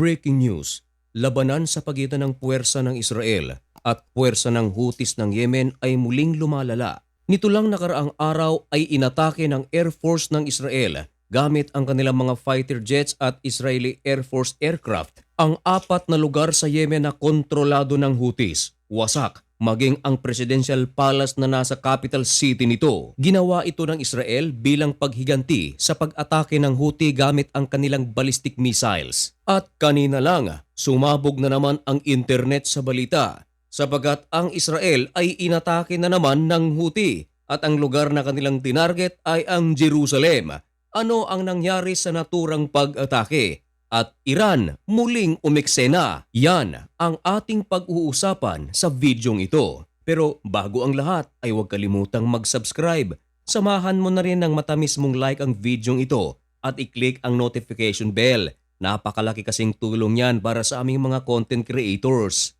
Breaking news, labanan sa pagitan ng puwersa ng Israel at puwersa ng Houthis ng Yemen ay muling lumalala. Nito lang nakaraang araw ay inatake ng Air Force ng Israel gamit ang kanilang mga fighter jets at Israeli Air Force aircraft ang apat na lugar sa Yemen na kontrolado ng Houthis. Wasak, maging ang presidential palace na nasa capital city nito. Ginawa ito ng Israel bilang paghiganti sa pag-atake ng Houthi gamit ang kanilang ballistic missiles. At kanina lang, sumabog na naman ang internet sa balita sapagat ang Israel ay inatake na naman ng Houthi at ang lugar na kanilang tinarget ay ang Jerusalem. Ano ang nangyari sa naturang pag-atake? At Iran muling umeksena. Yan ang ating pag-uusapan sa videong ito. Pero bago ang lahat ay huwag kalimutang mag-subscribe. Samahan mo na rin ng matamis mong like ang videong ito at i-click ang notification bell. Napakalaki kasing tulong yan para sa aming mga content creators.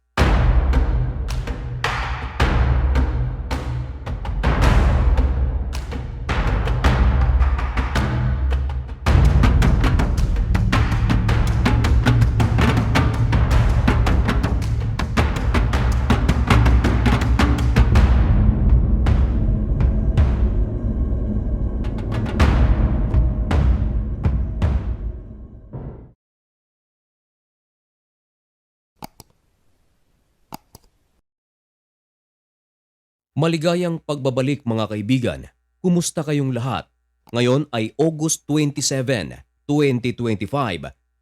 Maligayang pagbabalik mga kaibigan. Kumusta kayong lahat? Ngayon ay August 27, 2025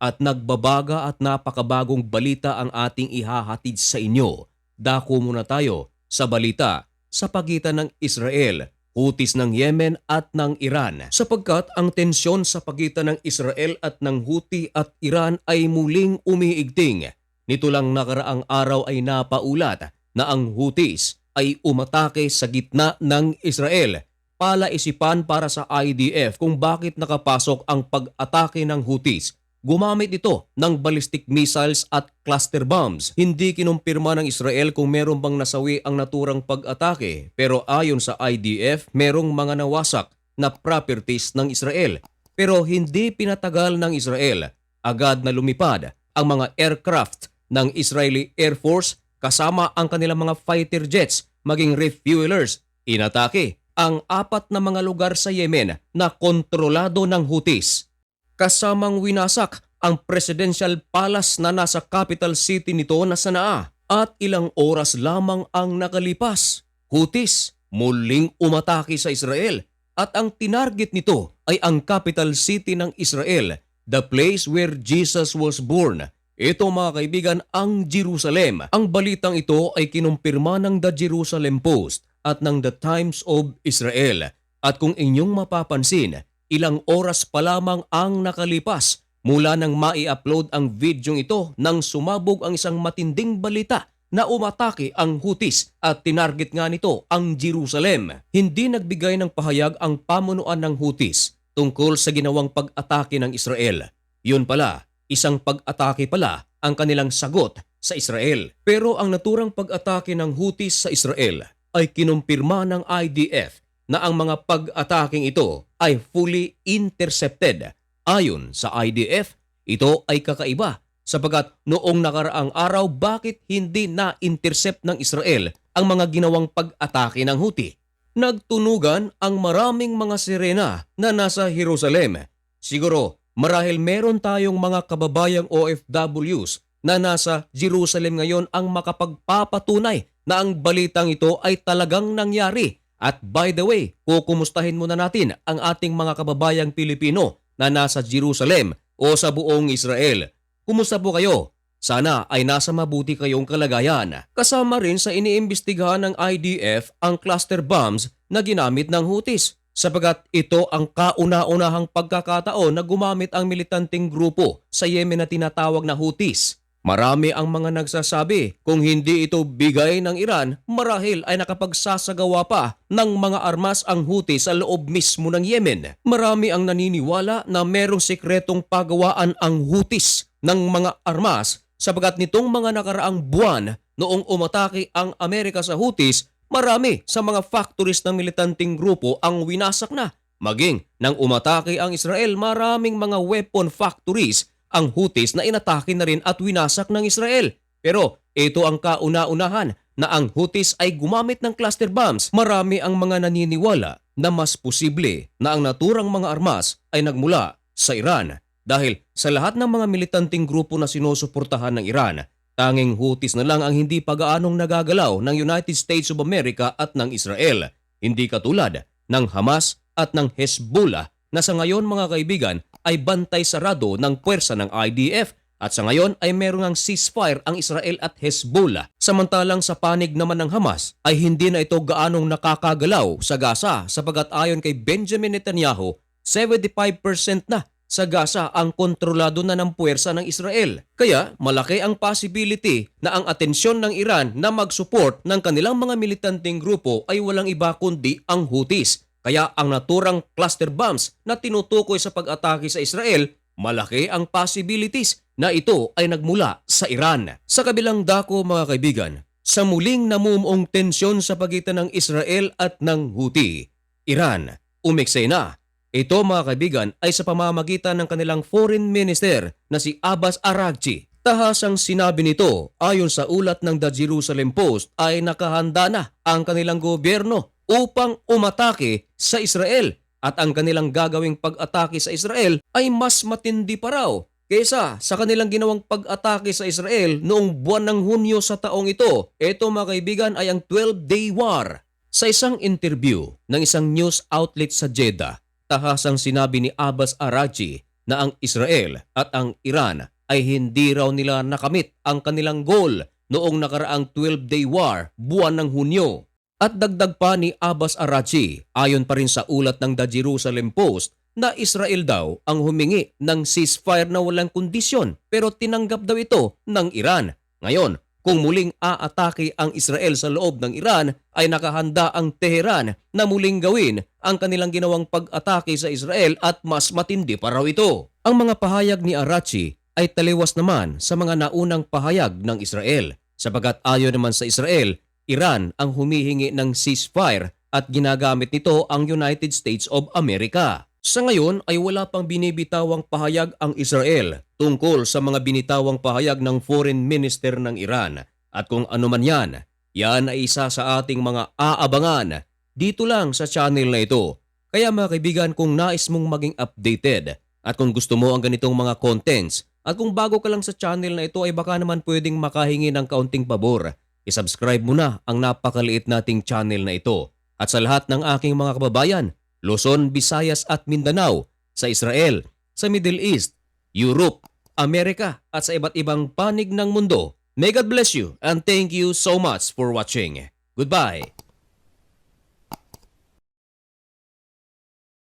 at nagbabaga at napakabagong balita ang ating ihahatid sa inyo. Dako muna tayo sa balita sa pagitan ng Israel, Houthis ng Yemen at ng Iran sapagkat ang tensyon sa pagitan ng Israel at ng Houthi at Iran ay muling umiigting. Nito lang nakaraang araw ay napaulat na ang Houthis ay umatake sa gitna ng Israel. Palaisipan para sa IDF kung bakit nakapasok ang pag-atake ng Houthis. Gumamit ito ng ballistic missiles at cluster bombs. Hindi kinumpirma ng Israel kung meron bang nasawi ang naturang pag-atake pero ayon sa IDF merong mga nawasak na properties ng Israel. Pero hindi pinatagal ng Israel. Agad na lumipad ang mga aircraft ng Israeli Air Force kasama ang kanilang mga fighter jets maging refuelers. Inatake ang apat na mga lugar sa Yemen na kontrolado ng Houthis. Kasamang winasak ang presidential palace na nasa capital city nito na Sanaa at ilang oras lamang ang nakalipas. Houthis muling umatake sa Israel at ang tinarget nito ay ang capital city ng Israel, the place where Jesus was born. Ito mga kaibigan ang Jerusalem. Ang balitang ito ay kinumpirma ng The Jerusalem Post at ng The Times of Israel. At kung inyong mapapansin, ilang oras pa lamang ang nakalipas mula nang mai-upload ang videong ito nang sumabog ang isang matinding balita na umatake ang Houthis at tinarget nga nito ang Jerusalem. Hindi nagbigay ng pahayag ang pamunuan ng Houthis tungkol sa ginawang pag-atake ng Israel. Yun pala, isang pag-atake pala ang kanilang sagot sa Israel. Pero ang naturang pag-atake ng Houthis sa Israel ay kinumpirma ng IDF na ang mga pag-ataking ito ay fully intercepted. Ayon sa IDF, ito ay kakaiba sapagat noong nakaraang araw bakit hindi na-intercept ng Israel ang mga ginawang pag-atake ng Houthi. Nagtunugan ang maraming mga sirena na nasa Jerusalem. Siguro marahil meron tayong mga kababayang OFWs na nasa Jerusalem ngayon ang makapagpapatunay na ang balitang ito ay talagang nangyari. At by the way, kukumustahin muna natin ang ating mga kababayang Pilipino na nasa Jerusalem o sa buong Israel. Kumusta po kayo? Sana ay nasa mabuti kayong kalagayan. Kasama rin sa iniimbestigahan ng IDF ang cluster bombs na ginamit ng Houthis sapagat ito ang kauna-unahang pagkakataon na gumamit ang militanteng grupo sa Yemen na tinatawag na Houthis. Marami ang mga nagsasabi kung hindi ito bigay ng Iran, marahil ay nakapagsasagawa pa ng mga armas ang Houthi sa loob mismo ng Yemen. Marami ang naniniwala na merong sekretong pagawaan ang Houthis ng mga armas sapagat nitong mga nakaraang buwan noong umatake ang Amerika sa Houthis, marami sa mga factories ng militanteng grupo ang winasak na. Maging nang umatake ang Israel, maraming mga weapon factories ang Houthis na inatake na rin at winasak ng Israel. Pero ito ang kauna-unahan na ang Houthis ay gumamit ng cluster bombs. Marami ang mga naniniwala na mas posible na ang naturang mga armas ay nagmula sa Iran dahil sa lahat ng mga militanteng grupo na sinusuportahan ng Iran, tanging Houthis na lang ang hindi pagaanong nagagalaw ng United States of America at ng Israel. Hindi katulad ng Hamas at ng Hezbollah na sa ngayon mga kaibigan ay bantay sarado ng puwersa ng IDF at sa ngayon ay meron ng ceasefire ang Israel at Hezbollah. Samantalang sa panig naman ng Hamas ay hindi na ito gaanong nakakagalaw sa Gaza sapagat ayon kay Benjamin Netanyahu, 75% na sa Gaza ang kontrolado na ng puwersa ng Israel. Kaya malaki ang possibility na ang atensyon ng Iran na mag-support ng kanilang mga militanteng grupo ay walang iba kundi ang Houthis. Kaya ang naturang cluster bombs na tinutukoy sa pag-atake sa Israel, malaki ang possibilities na ito ay nagmula sa Iran. Sa kabilang dako mga kaibigan, sa muling namumuong tensyon sa pagitan ng Israel at ng Houthi, Iran, umeksena ito mga kaibigan ay sa pamamagitan ng kanilang foreign minister na si Abbas Araghchi. Tahasang sinabi nito ayon sa ulat ng The Jerusalem Post ay nakahanda na ang kanilang gobyerno upang umatake sa Israel at ang kanilang gagawing pag-atake sa Israel ay mas matindi pa raw kaysa sa kanilang ginawang pag-atake sa Israel noong buwan ng Hunyo sa taong ito. Ito mga kaibigan ay ang 12-day war. Sa isang interview ng isang news outlet sa Jeddah, tahasang sinabi ni Abbas Araghchi na ang Israel at ang Iran ay hindi raw nila nakamit ang kanilang goal noong nakaraang 12-day war buwan ng Hunyo. At dagdag pa ni Abbas Araghchi, ayon pa rin sa ulat ng The Jerusalem Post, na Israel daw ang humingi ng ceasefire na walang kondisyon pero tinanggap daw ito ng Iran. Ngayon, kung muling aatake ang Israel sa loob ng Iran, ay nakahanda ang Teheran na muling gawin ang kanilang ginawang pag-atake sa Israel at mas matindi pa raw ito. Ang mga pahayag ni Arachi ay taliwas naman sa mga naunang pahayag ng Israel sapagat ayon naman sa Israel, Iran ang humihingi ng ceasefire at ginagamit nito ang United States of America. Sa ngayon ay wala pang binibitawang pahayag ang Israel tungkol sa mga binitawang pahayag ng Foreign Minister ng Iran. At kung ano man yan, yan ay isa sa ating mga aabangan dito lang sa channel na ito. Kaya mga kaibigan, kung nais mong maging updated at kung gusto mo ang ganitong mga contents at kung bago ka lang sa channel na ito ay baka naman pwedeng makahingi ng kaunting pabor. I-subscribe mo na ang napakaliit nating channel na ito. At sa lahat ng aking mga kababayan, Luzon, Visayas at Mindanao, sa Israel, sa Middle East, Europe, Amerika at sa iba't ibang panig ng mundo. May God bless you and thank you so much for watching. Goodbye!